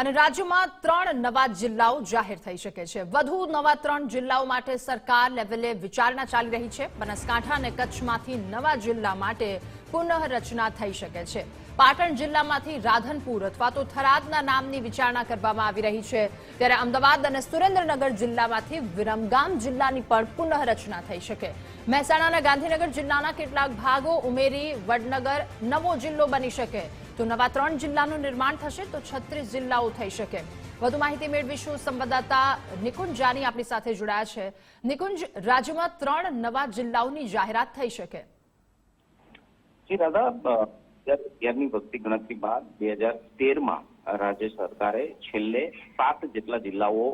અને રાજ્યમાં ત્રણ નવા જિલ્લાઓ જાહેર થઈ શકે છે. વધુ નવા ત્રણ જિલ્લાઓ માટે સરકાર લેવલે વિચારણા ચાલી રહી છે. બનાસકાંઠા અને કચ્છમાંથી નવા જિલ્લા માટે પુનઃરચના થઈ શકે છે. પાટણ જિલ્લામાંથી રાધનપુર અથવા તો થરાદના નામની વિચારણા કરવામાં આવી રહી છે. ત્યારે અમદાવાદ અને સુરેન્દ્રનગર જિલ્લામાંથી વિરમગામ જિલ્લાની પણ પુનઃરચના થઈ શકે. મહેસાણાના ગાંધીનગર જિલ્લાના કેટલાક ભાગો ઉમેરી વડનગર નવો જિલ્લો બની શકે. તો નવા ત્રણ જિલ્લાનું નિર્માણ થશે તો છત્રીસ જિલ્લાઓ થઈ શકે. વધુ માહિતી મેળવીશું સંવાદદાતા નિકુંજ જાની આપણી સાથે જોડાયા છે. નિકુંજ, રાજ્યમાં ત્રણ નવા જિલ્લાઓની જાહેરાત થઈ શકે. જી વસ્તી ગણતરી બાદ બે હજાર તેરમાં રાજ્ય સરકારે છેલ્લે સાત જેટલા જિલ્લાઓ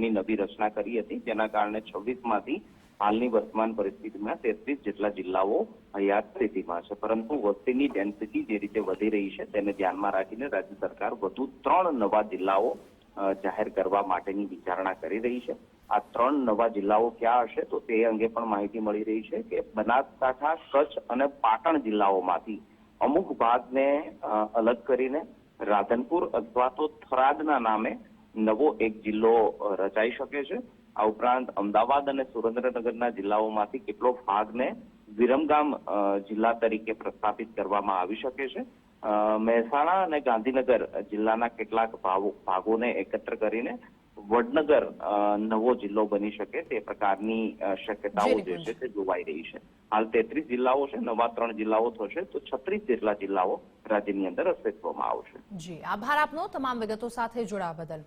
ની નવી રચના કરી હતી, જેના કારણે છવ્વીસમાંથી હાલની વર્તમાન પરિસ્થિતિમાં તેત્રીસ જેટલા જિલ્લાઓ હયાત સ્થિતિમાં છે. પરંતુ વસ્તીની ડેન્સિટી જે રીતે વધી રહી છે તેને ધ્યાનમાં રાખીને રાજ્ય સરકાર વધુ ત્રણ નવા જિલ્લાઓ જાહેર કરવા માટેની વિચારણા કરી રહી છે. આ ત્રણ નવા જિલ્લાઓ ક્યાં હશે તો તે અંગે પણ માહિતી મળી રહી છે કે બનાસકાંઠા, કચ્છ અને પાટણ જિલ્લાઓમાંથી અમુક ભાગને અલગ કરીને રાધનપુર અથવા તો થરાદના નામે નવો એક જિલ્લો રચાઈ શકે છે. આ ઉપરાંત અમદાવાદ અને સુરેન્દ્રનગરના જિલ્લાઓમાંથી કેટલો ભાગને વિરમગામ જિલ્લા તરીકે પ્રસ્થાપિત કરવામાં આવી શકે છે. મહેસાણા અને ગાંધીનગર જિલ્લાના કેટલાક ભાગોને એકત્ર કરીને વડનગર નવો જિલ્લો બની શકે તે પ્રકારની શક્યતાઓ જે છે તે જોવાઈ રહી છે. હાલ તેત્રીસ જિલ્લાઓ છે નવા ત્રણ જિલ્લાઓ થશે તો છત્રીસ જેટલા જિલ્લાઓ રાજ્યની અંદર અસ્તિત્વમાં આવશે. જી આભાર આપનો. તમામ વિગતો સાથે જોડાવા બદલ.